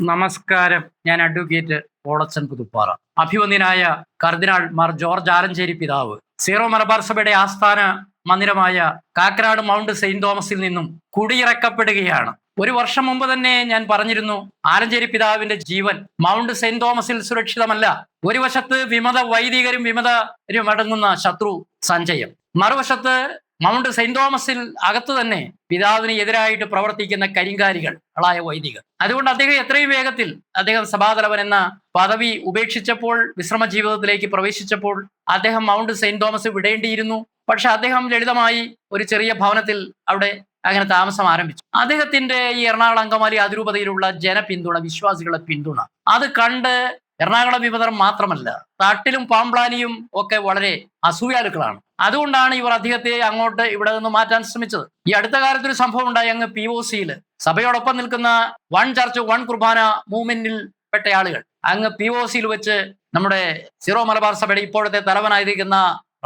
നമസ്കാരം. ഞാൻ അഡ്വക്കേറ്റ് ഓളച്ചൻ പുതുപ്പാറ. അഭിവന്ദ്യനായ കർദിനാൾ മാർ ജോർജ് ആലഞ്ചേരി പിതാവ്. സീറോ മലബാർ സഭയുടെ ആസ്ഥാന മന്ദിരമായ കാക്കനാട് മൗണ്ട് സെയിന്റ് തോമസിൽ നിന്നും കുടിയിറക്കപ്പെടുകയാണ്. ഒരു വർഷം മുമ്പ് തന്നെ ഞാൻ പറഞ്ഞിരുന്നു ആലഞ്ചേരി പിതാവിന്റെ ജീവൻ മൗണ്ട് സെയിന്റ് തോമസിൽ സുരക്ഷിതമല്ല. ഒരു വശത്ത് വിമത വൈദികരും വിമതരും അടങ്ങുന്ന ശത്രു സഞ്ചയം മറുവശത്ത് മൗണ്ട് സെന്റ് തോമസിൽ അകത്ത് തന്നെ പിതാവിന് എതിരായിട്ട് പ്രവർത്തിക്കുന്ന കരിങ്കാരികൾ ആളായ വൈദികർ. അതുകൊണ്ട് അദ്ദേഹം എത്രയും വേഗത്തിൽ അദ്ദേഹം സഭാതലവൻ എന്ന പദവി ഉപേക്ഷിച്ചപ്പോൾ വിശ്രമ ജീവിതത്തിലേക്ക് പ്രവേശിച്ചപ്പോൾ അദ്ദേഹം മൗണ്ട് സെന്റ് തോമസ് വിടേണ്ടിയിരുന്നു. പക്ഷെ അദ്ദേഹം ലളിതമായി ഒരു ചെറിയ ഭവനത്തിൽ അവിടെ അങ്ങനെ താമസം ആരംഭിച്ചു. അദ്ദേഹത്തിന്റെ ഈ എറണാകുളം അങ്കമാലി അതിരൂപതയിലുള്ള ജനപിന്തുണ വിശ്വാസികളുടെ പിന്തുണ അത് കണ്ട് എറണാകുളം വിമതർ മാത്രമല്ല തട്ടിലും പാമ്പ്ലാനിയും ഒക്കെ വളരെ അസൂയാലുക്കളാണ്. അതുകൊണ്ടാണ് ഇവർ അദ്ദേഹത്തെ അങ്ങോട്ട് ഇവിടെ നിന്ന് മാറ്റാൻ ശ്രമിച്ചത്. ഈ അടുത്ത കാലത്ത് ഒരു സംഭവം ഉണ്ടായി അങ്ങ് പി ഒ സിയിൽ സഭയോടൊപ്പം നിൽക്കുന്ന വൺ ചർച്ച് വൺ കുർബാന മൂവ്മെന്റിൽ പെട്ട ആളുകൾ. അങ്ങ് പി ഒ സിയിൽ വെച്ച് നമ്മുടെ സിറോ മലബാർ സഭയുടെ ഇപ്പോഴത്തെ തലവനായിരിക്കുന്ന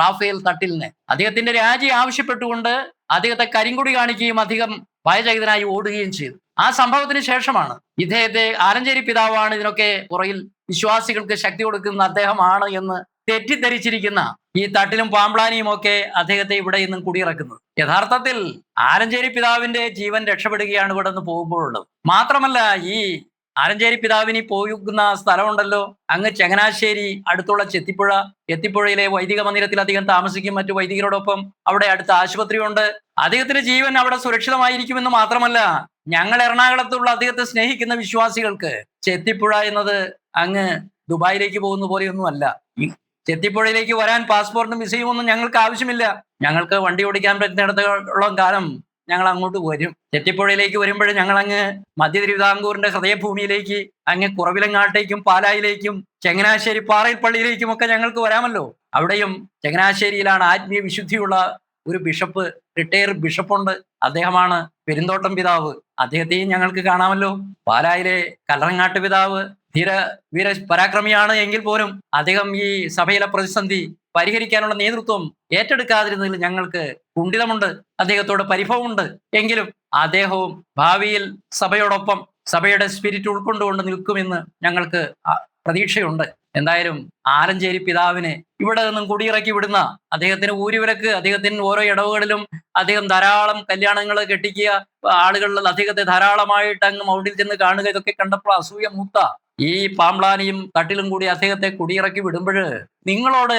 റാഫേൽ തട്ടിലിനെ. അദ്ദേഹത്തിന്റെ രാജി ആവശ്യപ്പെട്ടുകൊണ്ട് അദ്ദേഹത്തെ കരിങ്കുടി കാണിക്കുകയും അധികം ഭയചകിതനായി ഓടുകയും ചെയ്തു. ആ സംഭവത്തിന് ശേഷമാണ് ഇദ്ദേഹത്തെ ആലഞ്ചേരി പിതാവാണ് ഇതിനൊക്കെ പുറയിൽ വിശ്വാസികൾക്ക് ശക്തി കൊടുക്കുന്ന അദ്ദേഹമാണ് എന്ന് തെറ്റിദ്ധരിച്ചിരിക്കുന്ന ഈ തട്ടിലും പാമ്പ്ലാനിയും ഒക്കെ അദ്ദേഹത്തെ ഇവിടെ നിന്നും കുടിയിറക്കുന്നത്. യഥാർത്ഥത്തിൽ ആലഞ്ചേരി പിതാവിന്റെ ജീവൻ രക്ഷപ്പെടുകയാണ് ഇവിടെ നിന്ന് പോകുമ്പോഴുള്ളത്. മാത്രമല്ല ഈ ആലഞ്ചേരി പിതാവിനി പോകുന്ന സ്ഥലമുണ്ടല്ലോ. അങ്ങ് ചങ്ങനാശ്ശേരി അടുത്തുള്ള ചെത്തിപ്പുഴ ചെത്തിപ്പുഴയിലെ വൈദിക മന്ദിരത്തിൽ അധികം താമസിക്കും മറ്റു വൈദികരോടൊപ്പം അവിടെ അടുത്ത ആശുപത്രിയുണ്ട്. അദ്ദേഹത്തിന്റെ ജീവൻ അവിടെ സുരക്ഷിതമായിരിക്കുമെന്ന് മാത്രമല്ല ഞങ്ങൾ എറണാകുളത്തുള്ള അദ്ദേഹത്തെ സ്നേഹിക്കുന്ന വിശ്വാസികൾക്ക് ചെത്തിപ്പുഴ എന്നത് അങ്ങ് ദുബായിലേക്ക് പോകുന്ന പോലെയൊന്നുമല്ല. ചെത്തിപ്പുഴയിലേക്ക് വരാൻ പാസ്പോർട്ടും വിസയും ഒന്നും ഞങ്ങൾക്ക് ആവശ്യമില്ല. ഞങ്ങൾക്ക് വണ്ടി ഓടിക്കാൻ പറ്റുന്നിടത്തോളം കാലം ഞങ്ങൾ അങ്ങോട്ട് വരും. ചെത്തിപ്പുഴയിലേക്ക് വരുമ്പോൾ ഞങ്ങൾ അങ്ങ് മധ്യ തിരുവിതാംകൂറിന്റെ ഹൃദയഭൂമിയിലേക്ക് അങ്ങ് കുറവിലങ്ങാട്ടേക്കും പാലായിലേക്കും ചങ്ങനാശ്ശേരി പാറയിൽ പള്ളിയിലേക്കും ഒക്കെ ഞങ്ങൾക്ക് വരാമല്ലോ. അവിടെയും ചങ്ങനാശ്ശേരിയിലാണ് ആത്മീയ വിശുദ്ധിയുള്ള ഒരു ബിഷപ്പ് റിട്ടയർ ബിഷപ്പുണ്ട്. അദ്ദേഹമാണ് പെരുന്തോട്ടം പിതാവ്. അദ്ദേഹത്തെയും ഞങ്ങൾക്ക് കാണാമല്ലോ. പാലായിലെ കല്ലറങ്ങാട്ട് പിതാവ് ധീര വീര പരാക്രമിയാണ് എങ്കിൽ പോലും അദ്ദേഹം ഈ സഭയിലെ പ്രതിസന്ധി പരിഹരിക്കാനുള്ള നേതൃത്വം ഏറ്റെടുക്കാതിരുന്നതിൽ ഞങ്ങൾക്ക് കുണ്ഠിതമുണ്ട്. അദ്ദേഹത്തോട് പരിഭവമുണ്ട്. എങ്കിലും അദ്ദേഹവും ഭാവിയിൽ സഭയോടൊപ്പം സഭയുടെ സ്പിരിറ്റ് ഉൾക്കൊണ്ടുകൊണ്ട് നിൽക്കുമെന്ന് ഞങ്ങൾക്ക് പ്രതീക്ഷയുണ്ട്. എന്തായാലും ആലഞ്ചേരി പിതാവിനെ ഇവിടെ നിന്നും കുടിയിറക്കി വിടുന്ന അദ്ദേഹത്തിന് ഊരുവിലക്ക് അദ്ദേഹത്തിന് ഓരോ ഇടവുകളിലും അദ്ദേഹം ധാരാളം കല്യാണങ്ങൾ കെട്ടിക്കുക ആളുകളിൽ അദ്ദേഹത്തെ ധാരാളമായിട്ട് അങ്ങ് മൗണ്ടിൽ ചെന്ന് കാണുക ഇതൊക്കെ കണ്ടപ്പോൾ അസൂയ മൂത്ത ഈ പാമ്പ്ലാനിയും തട്ടിലും കൂടി അദ്ദേഹത്തെ കുടിയിറക്കി വിടുമ്പോൾ നിങ്ങളോട്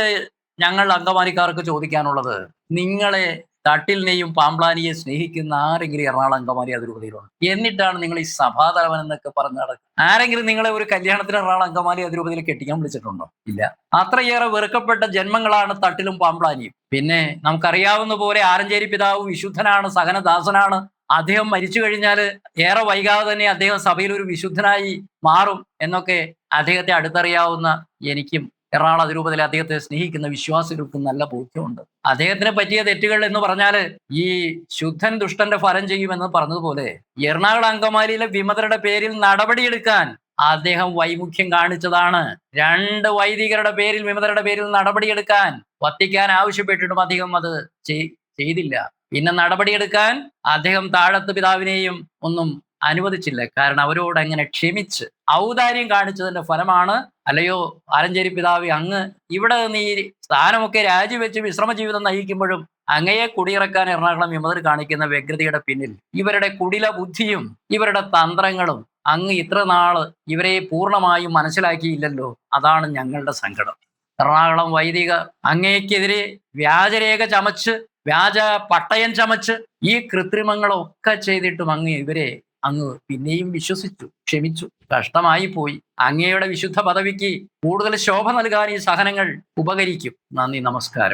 ഞങ്ങൾ അങ്കമാലിക്കാർക്ക് ചോദിക്കാനുള്ളത്. നിങ്ങളെ തട്ടിലിനെയും പാമ്പ്ലാനിയെ സ്നേഹിക്കുന്ന ആരെങ്കിലും എറണാകുളം അങ്കമാലി അതിരൂപതയിലുണ്ട്? എന്നിട്ടാണ് നിങ്ങൾ ഈ സഭാതലവൻ എന്നൊക്കെ പറഞ്ഞു നടക്കുന്നത് ആരെങ്കിലും നിങ്ങളെ ഒരു കല്യാണത്തിന് എറണാകുളം അങ്കമാലി അതിരൂപതയിൽ കെട്ടിക്കാൻ വിളിച്ചിട്ടുണ്ടോ? ഇല്ല. അത്രയേറെ വെറുക്കപ്പെട്ട ജന്മങ്ങളാണ് തട്ടിലും പാമ്പ്ലാനിയും. പിന്നെ നമുക്കറിയാവുന്ന പോലെ ആരഞ്ചേരി പിതാവ് വിശുദ്ധനാണ് സഹനദാസനാണ്. അദ്ദേഹം മരിച്ചു കഴിഞ്ഞാൽ ഏറെ വൈകാതെ തന്നെ അദ്ദേഹം സഭയിൽ ഒരു വിശുദ്ധനായി മാറും എന്നൊക്കെ അദ്ദേഹത്തെ അടുത്തറിയാവുന്ന എനിക്കും എറണാകുളം അതിരൂപതയിലെ അദ്ദേഹത്തെ സ്നേഹിക്കുന്ന വിശ്വാസികൾക്കും നല്ല ബോധ്യമുണ്ട്. അദ്ദേഹത്തിനെ പറ്റിയ തെറ്റുകൾ എന്ന് പറഞ്ഞാൽ ഈ ശുദ്ധൻ ദുഷ്ടന്റെ ഫലം ചെയ്യുമെന്ന് പറഞ്ഞതുപോലെ എറണാകുളം അങ്കമാലിയിലെ വിമതരുടെ പേരിൽ നടപടിയെടുക്കാൻ അദ്ദേഹം വൈമുഖ്യം കാണിച്ചതാണ്. രണ്ട് വൈദികരുടെ പേരിൽ വിമതരുടെ പേരിൽ നടപടിയെടുക്കാൻ വത്തിക്കാൻ ആവശ്യപ്പെട്ടിട്ടും അദ്ദേഹം അത് ചെയ്തില്ല. പിന്നെ നടപടിയെടുക്കാൻ അദ്ദേഹം താഴത്ത് പിതാവിനെയും ഒന്നും അനുവദിച്ചില്ല. കാരണം അവരോട് അങ്ങനെ ക്ഷമിച്ച് ഔദാര്യം കാണിച്ചതിന്റെ ഫലമാണ് അല്ലയോ ആലഞ്ചേരി പിതാവ് അങ്ങ് ഇവിടെ നീ സ്ഥാനമൊക്കെ രാജിവെച്ച് വിശ്രമ ജീവിതം നയിക്കുമ്പോഴും അങ്ങയെ കുടിയിറക്കാൻ എറണാകുളം വിമതർ കാണിക്കുന്ന വ്യഗ്രതയുടെ പിന്നിൽ ഇവരുടെ കുടില ബുദ്ധിയും ഇവരുടെ തന്ത്രങ്ങളും അങ്ങ് ഇത്ര നാൾ ഇവരെ പൂർണമായും മനസ്സിലാക്കിയില്ലല്ലോ. അതാണ് ഞങ്ങളുടെ സങ്കടം. എറണാകുളം വൈദിക അങ്ങേക്കെതിരെ വ്യാജരേഖ ചമച്ച് വ്യാജ പട്ടയം ചമച്ച് ഈ കൃത്രിമങ്ങളൊക്കെ ചെയ്തിട്ടും അങ്ങ് ഇവരെ അങ്ങ് പിന്നെയും വിശ്വസിച്ചു ക്ഷമിച്ചു. കഷ്ടമായി പോയി. അങ്ങയുടെ വിശുദ്ധ പദവിക്ക് കൂടുതൽ ശോഭ നൽകാൻ ഈ സഹനങ്ങൾ ഉപകരിക്കും. നന്ദി നമസ്കാരം.